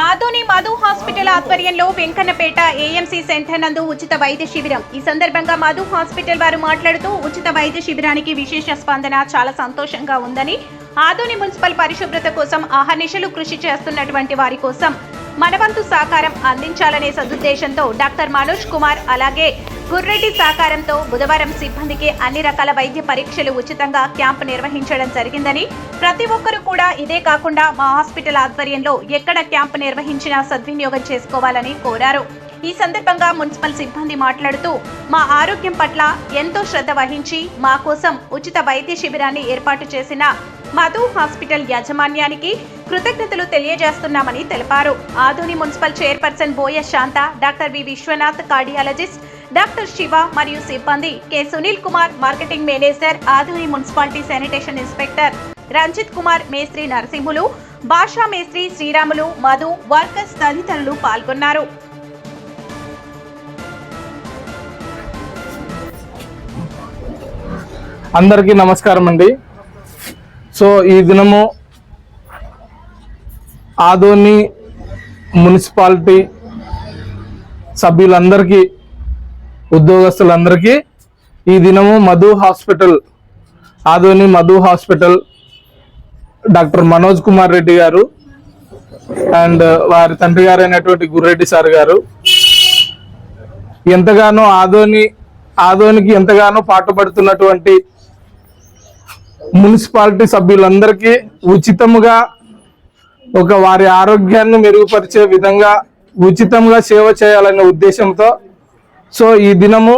Adoni Madhu hospital ఆధ్వర్యంలో Venkannapeta AMC centre నందు ఉచిత వైద్య శిబిరం. ఈ సందర్భంగా మధు హాస్పిటల్ వారు మాట్లాడుతూ ఉచిత వైద్య శిబిరానికి విశేష స్పందన చాలా సంతోషంగా ఉందని ఆదోని మున్సిపల్ పరిశుభ్రత కోసం ఆహర్నిశలు కృషి చేస్తున్నటువంటి వారి కోసం మనవంతు సహకారం అందించాలనే సదుద్దేశంతో డాక్టర్ మనోజ్ కుమార్ అలాగే గుర్రెడ్డి సహకారంతో బుధవారం సిబ్బందికి అన్ని రకాల వైద్య పరీక్షలు ఉచితంగా క్యాంపు నిర్వహించడం జరిగిందని ప్రతి ఒక్కరూ కూడా ఇదే కాకుండా మా హాస్పిటల్ ఆధ్వర్యంలో ఎక్కడ క్యాంపు నిర్వహించినా సద్వినియోగం చేసుకోవాలని కోరారు. ఈ సందర్భంగా మున్సిపల్ సిబ్బంది మాట్లాడుతూ మా ఆరోగ్యం పట్ల ఎంతో శ్రద్ధ వహించి మా కోసం ఉచిత వైద్య శిబిరాన్ని ఏర్పాటు చేసిన మధు హాస్పిటల్ యాజమాన్యానికి కృతజ్ఞతలు తెలియజేస్తున్నామని తెలిపారు. Adoni municipal chairperson Boya Shanta doctor V Vishwanath cardiologist doctor Shiva మరియు సిబ్బంది K. Sunil Kumar marketing manager Adoni municipality sanitation inspector Ranjith Kumar మేస్త్రి నరసింహులు భాషా మేస్త్రి శ్రీరాములు మధు వర్కర్స్ తదితరులు పాల్గొన్నారు. అందరికీ నమస్కారం అండి. సో ఈ దినము ఆదోని మున్సిపాలిటీ సభ్యులందరికీ ఉద్యోగస్తులందరికీ ఈ దినము Madhu hospital Adoni Madhu hospital doctor Manoj Kumar Reddy గారు అండ్ వారి తండ్రి గారు అయినటువంటి గుర్రెడ్డి సార్ గారు. ఎంతగానో ఆదోని ఆదోనికి ఎంతగానో పాటుపడుతున్నటువంటి మున్సిపాలిటీ సభ్యులందరికీ ఉచితముగా ఒక వారి ఆరోగ్యాన్ని మెరుగుపరిచే విధంగా ఉచితంగా సేవ చేయాలనే ఉద్దేశంతో సో ఈ దినము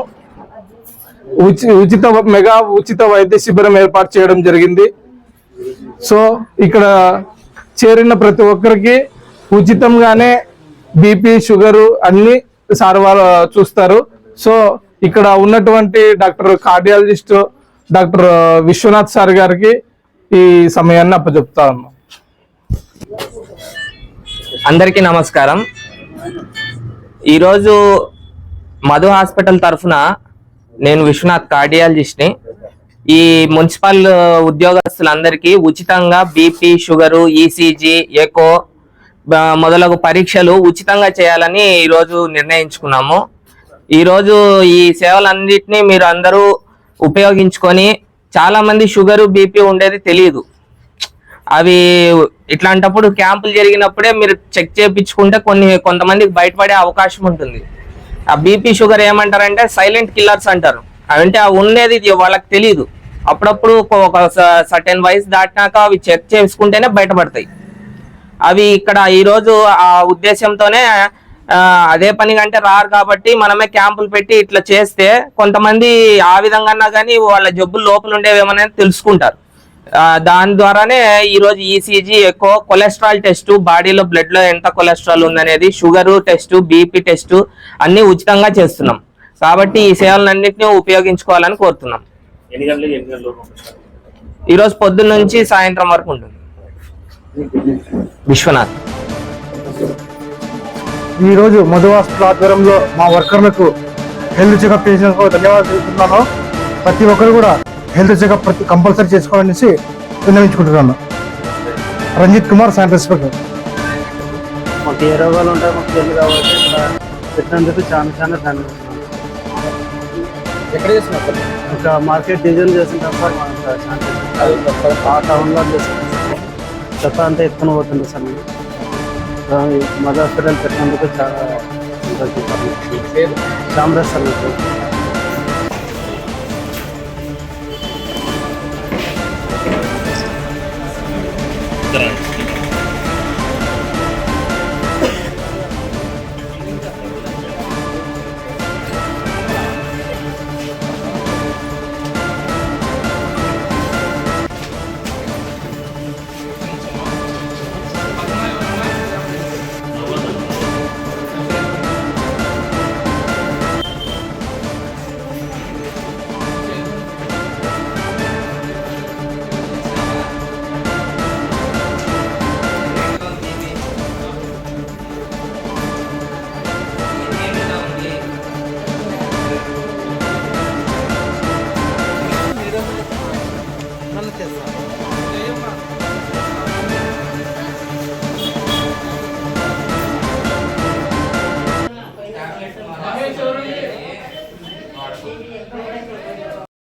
ఉచి ఉచిత మెగా ఉచిత వైద్య శిబిరం ఏర్పాటు చేయడం జరిగింది. సో ఇక్కడ చేరిన ప్రతి ఒక్కరికి ఉచితంగానే బీపీ షుగరు అన్ని సార్ వాళ్ళు చూస్తారు. సో ఇక్కడ ఉన్నటువంటి doctor cardiologist doctor Vishwanath sir గారికి ఈ సమయాన్ని అప్పచెప్తా ఉన్నాం అందరికీ నమస్కారం. ఈరోజు మధు హాస్పిటల్ తరఫున నేను విశ్వనాథ్ కార్డియాలజిస్ట్ని. ఈ మున్సిపల్ ఉద్యోగస్తులందరికీ ఉచితంగా బీపీ షుగరు ఈసీజీ ఎకో మొదలగు పరీక్షలు ఉచితంగా చేయాలని ఈరోజు నిర్ణయించుకున్నాము. ఈరోజు ఈ సేవలన్నింటినీ మీరు అందరూ ఉపయోగించుకొని చాలామంది షుగరు బీపీ ఉండేది తెలియదు. అవి ఇట్లాంటప్పుడు క్యాంపులు జరిగినప్పుడే మీరు చెక్ చేయించుకుంటే కొన్ని కొంతమందికి బయటపడే అవకాశం ఉంటుంది. ఆ బీపీ షుగర్ ఏమంటారంటే సైలెంట్ కిల్లర్స్ అంటారు. అంటే ఉండేది ఇది వాళ్ళకి తెలియదు అప్పుడప్పుడు ఒక- సర్టెన్ వయసు దాటినాక అవి చెక్ చేసుకుంటేనే బయటపడతాయి. అవి ఇక్కడ ఈరోజు ఆ ఉద్దేశంతోనే అదే పని కంటే రారు కాబట్టి మనమే క్యాంపులు పెట్టి ఇట్లా చేస్తే కొంతమంది ఆ విధంగా కానీ వాళ్ళ జబ్బులు లోపల ఉండేవేమనేది తెలుసుకుంటారు. దాని ద్వారానే ఈరోజు ఈసీజీ ఎక్కువ కొలెస్ట్రాల్ టెస్ట్ బాడీలో బ్లడ్లో ఎంత కొలెస్ట్రాల్ ఉందనేది షుగర్ టెస్ట్ బీపీ టెస్ట్ అన్ని ఉచితంగా చేస్తున్నాం. కాబట్టి ఈ సేవలన్నింటినీ ఉపయోగించుకోవాలని కోరుతున్నాం. ఈరోజు పొద్దున్న నుంచి సాయంత్రం వరకు ఉంటుంది. విశ్వనాథ్. ఈ రోజు మధు హాస్పిటల్ ఆధ్వర్యంలో మా వర్కర్లకు హెల్త్ చెకప్ చేసినందుకు ధన్యవాదాలు తెలుపుతున్నాను. ప్రతి ఒక్కరు కూడా హెల్త్ చెకప్ ప్రతి కంపల్సరీ చేసుకోవాలనేసి విన్నవించుకుంటున్నాను రంజిత్ కుమార్ శానిటరీ ఇన్స్పెక్టర్ మాకు ఏ రోగాలు ఉంటాయో మాకు తెలియదు కాబట్టి పెట్టినందుకు చాలా చాలా ధన్యవాదాలు. ఒక మార్కెట్ డిజైన్ చేస్తుంటాం సార్. ఆ టౌన్లో చేస్తుంటాం సార్. చెత్త అంతా ఎత్తుకుని పోతుంది సార్ మదర్ హాస్పిటల్ పెట్టినందుకు చాలా సంతోషం సార్. చామరాజ్ సార్ మీకు Виктора